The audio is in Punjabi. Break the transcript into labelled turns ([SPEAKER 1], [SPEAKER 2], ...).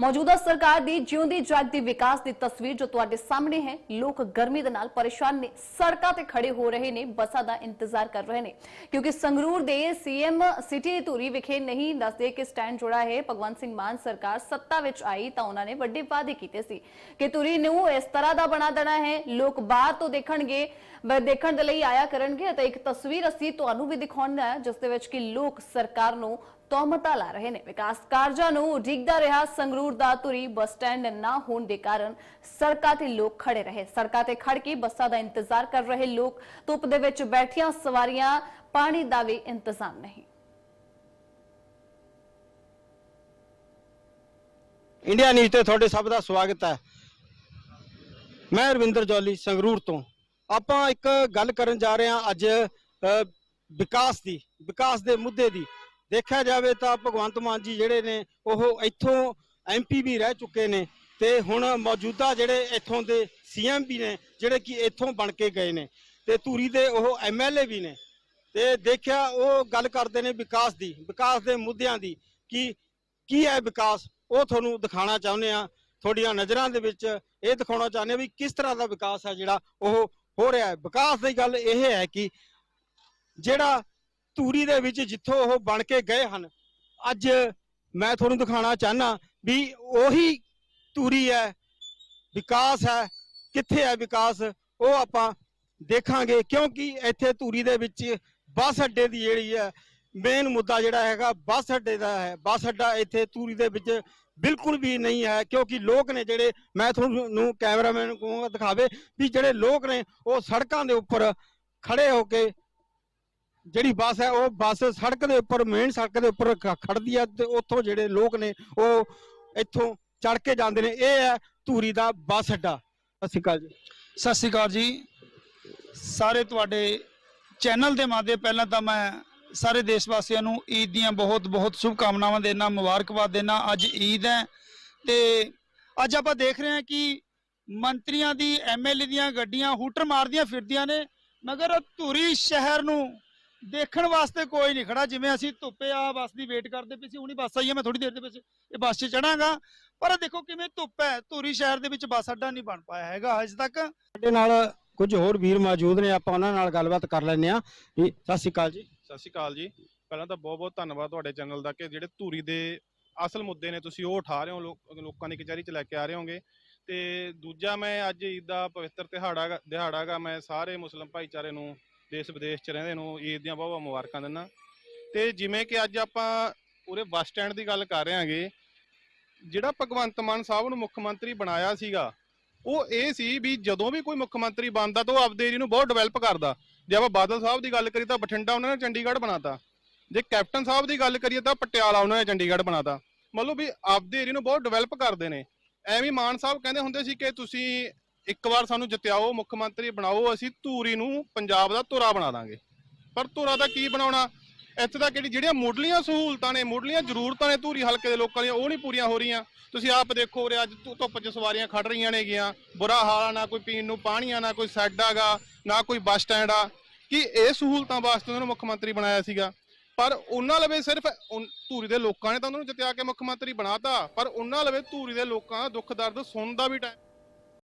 [SPEAKER 1] ਮੌਜੂਦਾ ਸਰਕਾਰ ਦੀ ਜਿਉਂਦੀ ਜਾਗਦੀ ਵਿਕਾਸ ਦੀ ਤਸਵੀਰ ਜੋ ਤੁਹਾਡੇ ਸਾਹਮਣੇ ਹੈ, ਲੋਕ ਗਰਮੀ ਦੇ ਨਾਲ ਪਰੇਸ਼ਾਨ ਨੇ, ਸੜਕਾਂ ਤੇ ਖੜੇ ਹੋ ਰਹੇ ਨੇ, ਬੱਸਾਂ ਦਾ ਇੰਤਜ਼ਾਰ ਕਰ ਰਹੇ ਨੇ। ਕਿਉਂਕਿ ਸੰਗਰੂਰ ਦੇ ਸੀਐਮ ਸਿਟੀ ਧੂਰੀ ਵਿਖੇ ਨਹੀਂ ਦੱਸਦੇ ਕਿ ਸਟੈਂਡ ਜੁੜਾ ਹੈ, ਭਗਵੰਤ ਸਿੰਘ ਮਾਨ ਸਰਕਾਰ ਸੱਤਾ ਵਿੱਚ ਆਈ ਤਾਂ ਉਹਨਾਂ ਨੇ ਵੱਡੇ ਵਾਅਦੇ ਕੀਤੇ ਸੀ ਕਿ ਧੂਰੀ ਨੂੰ ਇਸ ਤਰ੍ਹਾਂ ਦਾ ਬਣਾ ਦੇਣਾ ਹੈ, ਲੋਕ ਬਾਹਰ ਤੋਂ ਦੇਖਣਗੇ ਦੇਖਣ ਦੇ ਲਈ ਆਇਆ ਕਰਨਗੇ ਅਤੇ ਇੱਕ ਤਸਵੀਰ ਅਸੀਂ ਤੁਹਾਨੂੰ ਵੀ ਦਿਖਾਉਣਾ ਹੈ, ਜਿਸ ਦੇ ਵਿੱਚ ਕਿ ਲੋਕ ਸਰਕਾਰ ਨੂੰ ਤੌਮਤਾਂ ਲਾ ਰਹੇ ਨੇ। ਵਿਕਾਸ ਕਾਰਜਾਂ ਨੂੰ ਉਡੀਕਦਾ ਰਿਹਾ ਸੰਗਰੂਰ ਦਾ ਧੁਰੀ ਬੱਸ ਸਟੈਂਡ। ਨਾ ਹੋਣ ਦੇ ਕਾਰਨ ਸੜਕਾਂ ਤੇ ਲੋਕ ਖੜੇ ਰਹੇ। ਸੜਕਾਂ ਤੇ ਖੜ ਕੇ ਬੱਸਾਂ ਦਾ ਇੰਤਜ਼ਾਰ ਕਰ ਰਹੇ ਲੋਕ। ਧੁੱਪ ਦੇ ਵਿੱਚ ਬੈਠੀਆਂ ਸਵਾਰੀਆਂ ਪਾਣੀ ਦਾ ਵੀ ਇੰਤਜ਼ਾਮ ਨਹੀਂ।
[SPEAKER 2] ਇੰਡੀਆ ਨਿਊਜ਼ ਤੇ ਤੁਹਾਡੇ ਸਭ ਦਾ ਸਵਾਗਤ ਹੈ। ਮੈਂ ਰਵਿੰਦਰ ਜੌਲੀ ਸੰਗਰੂਰ ਤੋਂ। ਆਪਾਂ ਇੱਕ ਗੱਲ ਕਰਨ ਜਾ ਰਹੇ ਹਾਂ ਅੱਜ ਵਿਕਾਸ ਦੀ, ਵਿਕਾਸ ਦੇ ਮੁੱਦੇ ਦੀ। ਦੇਖਿਆ ਜਾਵੇ ਤਾਂ ਭਗਵੰਤ ਮਾਨ ਜੀ ਜਿਹੜੇ ਨੇ, ਉਹ ਇੱਥੋਂ ਐਮਪੀ ਵੀ ਰਹਿ ਚੁੱਕੇ ਨੇ ਤੇ ਹੁਣ ਮੌਜੂਦਾ ਜਿਹੜੇ ਇੱਥੋਂ ਦੇ ਸੀਐਮ ਵੀ ਨੇ, ਜਿਹੜੇ ਕਿ ਇੱਥੋਂ ਬਣ ਕੇ ਗਏ ਨੇ ਤੇ ਧੂਰੀ ਦੇ ਉਹ ਐਮਐਲਏ ਵੀ ਨੇ ਤੇ ਦੇਖਿਆ ਉਹ ਗੱਲ ਕਰਦੇ ਨੇ ਵਿਕਾਸ ਦੀ, ਵਿਕਾਸ ਦੇ ਮੁੱਦਿਆਂ ਦੀ ਕਿ ਕੀ ਹੈ ਵਿਕਾਸ? ਉਹ ਤੁਹਾਨੂੰ ਦਿਖਾਉਣਾ ਚਾਹੁੰਦੇ ਆ ਤੁਹਾਡੀਆਂ ਨਜ਼ਰਾਂ ਦੇ ਵਿੱਚ ਇਹ ਦਿਖਾਉਣਾ ਚਾਹੁੰਦੇ ਹਾਂ ਵੀ ਕਿਸ ਤਰ੍ਹਾਂ ਦਾ ਵਿਕਾਸ ਹੈ ਜਿਹੜਾ ਉਹ ਹੋ ਰਿਹਾ ਹੈ। ਵਿਕਾਸ ਦੀ ਗੱਲ ਇਹ ਹੈ ਕਿ ਜਿਹੜਾ ਧੂਰੀ ਦੇ ਵਿੱਚ ਜਿੱਥੋਂ ਉਹ ਬਣ ਕੇ ਗਏ ਹਨ। ਅੱਜ ਮੈਂ ਤੁਹਾਨੂੰ ਦਿਖਾਉਣਾ ਚਾਹਨਾ ਵੀ ਉਹੀ ਧੂਰੀ ਹੈ, ਵਿਕਾਸ ਹੈ। ਕਿੱਥੇ ਹੈ ਵਿਕਾਸ? ਉਹ ਆਪਾਂ ਦੇਖਾਂਗੇ, ਕਿਉਂਕਿ ਇੱਥੇ ਧੂਰੀ ਦੇ ਵਿੱਚ ਬੱਸ ਅੱਡੇ ਦੀ ਜਿਹੜੀ ਹੈ ਮੇਨ ਮੁੱਦਾ ਜਿਹੜਾ ਹੈਗਾ, ਬੱਸ ਅੱਡੇ ਦਾ ਹੈ। ਬੱਸ ਅੱਡਾ ਇੱਥੇ ਧੂਰੀ ਦੇ ਵਿੱਚ ਬਿਲਕੁਲ ਵੀ ਨਹੀਂ ਹੈ, ਕਿਉਂਕਿ ਲੋਕ ਨੇ ਜਿਹੜੇ, ਮੈਂ ਤੁਹਾਨੂੰ ਕੈਮਰਾਮੈਨ ਨੂੰ ਦਿਖਾਵੇ ਵੀ ਜਿਹੜੇ ਲੋਕ ਨੇ, ਉਹ ਸੜਕਾਂ ਦੇ ਉੱਪਰ ਖੜੇ ਹੋ ਕੇ ਜਿਹੜੀ ਬੱਸ ਹੈ, ਉਹ ਬੱਸ ਸੜਕ ਦੇ ਉੱਪਰ ਮੇਨ ਸੜਕ ਦੇ ਉੱਪਰ ਖ- ਖੜਦੀ ਹੈ ਤੇ ਉੱਥੋਂ ਜਿਹੜੇ ਲੋਕ ਨੇ, ਉਹ ਇੱਥੋਂ ਚੜ ਕੇ ਜਾਂਦੇ ਨੇ। ਇਹ ਹੈ ਧੂਰੀ ਦਾ ਬੱਸ ਅੱਡਾ। ਸਤਿ ਸ਼੍ਰੀ ਅਕਾਲ ਜੀ।
[SPEAKER 3] ਸਤਿ ਸ਼੍ਰੀ ਅਕਾਲ ਜੀ। ਸਾਰੇ ਤੁਹਾਡੇ ਚੈਨਲ ਦੇ ਮਾਧਿਅਮ ਪਹਿਲਾਂ ਤਾਂ ਮੈਂ ਸਾਰੇ ਦੇਸ਼ ਵਾਸੀਆਂ ਨੂੰ ਈਦ ਦੀਆਂ ਬਹੁਤ ਬਹੁਤ ਸ਼ੁਭਕਾਮਨਾਵਾਂ ਦੇਣਾ ਮੁਬਾਰਕਬਾਦ ਦੇਣਾ ਅੱਜ ਈਦ ਹੈ ਤੇ ਅੱਜ ਆਪਾਂ ਦੇਖ ਰਹੇ ਹਾਂ ਕਿ ਮੰਤਰੀਆਂ ਦੀ ਐਮਐਲਏ ਦੀਆਂ ਗੱਡੀਆਂ, ਹੂਟਰ ਮਾਰਦੀਆਂ ਫਿਰਦੀਆਂ ਨੇ, ਮਗਰ ਧੂਰੀ ਸ਼ਹਿਰ ਨੂੰ ਦੇਖਣ ਵਾਸਤੇ ਕੋਈ ਨਹੀਂ ਖੜਾ ਜਿਵੇਂ ਅਸੀਂ ਧੁੱਪੇ ਆ ਬੱਸ ਦੀ ਵੇਟ ਕਰਦੇ ਪਏ ਸੀ ਹੁਣੀ ਬੱਸ ਆਈ ਹੈ ਮੈਂ ਥੋੜੀ ਦੇਰ ਦੇ ਵਿੱਚ ਇਹ ਬੱਸ 'ਚ ਚੜਾਂਗਾ। ਪਰ ਦੇਖੋ ਕਿਵੇਂ ਧੁੱਪ ਹੈ ਧੂਰੀ ਸ਼ਹਿਰ ਦੇ ਵਿੱਚ ਬੱਸ ਅੱਡਾ ਨਹੀਂ ਬਣ ਪਾਇਆ ਹੈਗਾ ਅਜੇ ਤੱਕ।
[SPEAKER 2] ਸਾਡੇ ਨਾਲ ਕੁਝ ਹੋਰ ਵੀਰ ਮੌਜੂਦ ਨੇ ਆਪਾਂ ਉਹਨਾਂ ਨਾਲ ਗੱਲਬਾਤ ਕਰ ਲੈਂਦੇ ਆ ਸਤਿ ਸ਼੍ਰੀ ਅਕਾਲ ਜੀ।
[SPEAKER 4] ਸਤਿ ਸ਼੍ਰੀ ਅਕਾਲ ਜੀ। ਪਹਿਲਾਂ ਤਾਂ ਬਹੁਤ ਬਹੁਤ ਧੰਨਵਾਦ ਤੁਹਾਡੇ ਚੈਨਲ ਦਾ ਕਿ ਜਿਹੜੇ ਧੂਰੀ ਦੇ ਅਸਲ ਮੁੱਦੇ ਨੇ ਤੁਸੀਂ ਉਹ ਉਠਾ ਰਹੇ ਹੋ ਲੋਕ- ਲੋਕਾਂ ਦੀ ਕਚਹਿਰੀ 'ਚ ਲੈ ਕੇ ਆ ਰਹੇ ਹੋਗੇ। ਤੇ ਦੂਜਾ ਮੈਂ ਅੱਜ ਈਦ ਦਾ ਪਵਿੱਤਰ ਦਿਹਾੜਾ ਗਾ- ਦਿਹਾੜਾ ਗਾ ਮੈਂ ਸਾਰੇ ਮੁਸਲਮ ਭਾਈਚਾਰੇ ਨੂੰ ਦੇਸ਼ ਵਿਦੇਸ਼ 'ਚ ਰਹਿੰਦੇ ਨੂੰ ਈਦ ਦੀਆਂ ਬਹੁਤ ਬਹੁਤ ਮੁਬਾਰਕਾਂ ਦਿੰਦਾ। ਤੇ ਜਿਵੇਂ ਕਿ ਅੱਜ ਆਪਾਂ ਉਰੇ ਬੱਸ ਸਟੈਂਡ ਦੀ ਗੱਲ ਕਰ ਰਹੇ ਹਾਂਗੇ, ਜਿਹੜਾ ਭਗਵੰਤ ਮਾਨ ਸਾਹਿਬ ਨੂੰ ਮੁੱਖ ਮੰਤਰੀ ਬਣਾਇਆ ਸੀਗਾ, ਉਹ ਇਹ ਸੀ ਵੀ ਜਦੋਂ ਵੀ ਕੋਈ ਮੁੱਖ ਮੰਤਰੀ ਬਣਦਾ ਤਾਂ ਉਹ ਆਪਦੇ ਏਰੀਆ ਨੂੰ ਬਹੁਤ ਡਿਵੈਲਪ ਕਰਦਾ। ਜੇ ਆਪਾਂ ਬਾਦਲ ਸਾਹਿਬ ਦੀ ਗੱਲ ਕਰੀ ਤਾਂ ਬਠਿੰਡਾ ਉਹਨਾਂ ਨੇ ਚੰਡੀਗੜ੍ਹ ਬਣਾਤਾ। ਜੇ ਕੈਪਟਨ ਸਾਹਿਬ ਦੀ ਗੱਲ ਕਰੀਏ ਤਾਂ ਪਟਿਆਲਾ ਉਹਨਾਂ ਨੇ ਚੰਡੀਗੜ੍ਹ ਬਣਾਤਾ। ਮਤਲਬ ਵੀ ਆਪਦੇ ਏਰੀਆ ਨੂੰ ਬਹੁਤ ਡਿਵੈਲਪ ਕਰਦੇ ਨੇ। ਐਵੇਂ ਮਾਨ ਸਾਹਿਬ ਕਹਿੰਦੇ ਹੁੰਦੇ ਸੀ ਕਿ ਤੁਸੀਂ ਇੱਕ ਵਾਰ ਸਾਨੂੰ ਜਿਤਾਓ ਮੁੱਖ ਮੰਤਰੀ ਬਣਾਓ, ਅਸੀਂ ਧੂਰੀ ਨੂੰ ਪੰਜਾਬ ਦਾ ਧੁਰਾ ਬਣਾ ਦਾਂਗੇ। ਪਰ ਧੁਰਾ ਦਾ ਕੀ ਬਣਾਉਣਾ? ਇੱਥੇ ਤਾਂ ਕਿਹੜੀ ਜਿਹੜੀਆਂ ਮੁੱਢਲੀਆਂ ਸਹੂਲਤਾਂ ਨੇ, ਮੁੱਢਲੀਆਂ ਜ਼ਰੂਰਤਾਂ ਨੇ ਧੂਰੀ ਹਲਕੇ ਦੇ ਲੋਕਾਂ ਦੀਆਂ, ਉਹ ਨਹੀਂ ਪੂਰੀਆਂ ਹੋ ਰਹੀਆਂ। ਤੁਸੀਂ ਆਪ ਦੇਖੋ ਉਰੇ ਅੱਜ ਧੁੱਪ 'ਚ ਸਵਾਰੀਆਂ ਖੜ ਰਹੀਆਂ ਨੇ ਨੇਗੀਆਂ। ਬੁਰਾ ਹਾਲ ਆ, ਨਾ ਕੋਈ ਪੀਣ ਨੂੰ ਪਾਣੀ ਆ, ਨਾ ਕੋਈ ਸੈੱਡ ਆਗਾ ਨਾ ਕੋਈ ਬੱਸ ਸਟੈਂਡ ਆ। ਕਿ ਇਹ ਸਹੂਲਤਾਂ ਵਾਸਤੇ ਉਹਨਾਂ ਨੂੰ ਮੁੱਖ ਮੰਤਰੀ ਬਣਾਇਆ ਸੀਗਾ? ਪਰ ਉਹਨਾਂ ਲਵੇ ਸਿਰਫ ਧੂਰੀ ਦੇ ਲੋਕਾਂ ਨੇ ਤਾਂ ਉਹਨਾਂ ਨੂੰ ਜਿੱਤਿਆ ਕੇ ਮੁੱਖ ਮੰਤਰੀ ਬਣਾਤਾ। ਪਰ ਉਹਨਾਂ ਲਵੇ ਧੂਰੀ ਦੇ ਲੋਕਾਂ ਦਾ ਦੁੱਖ ਦਰਦ ਸੁਣਦਾ ਵੀ ਟਾਈਮ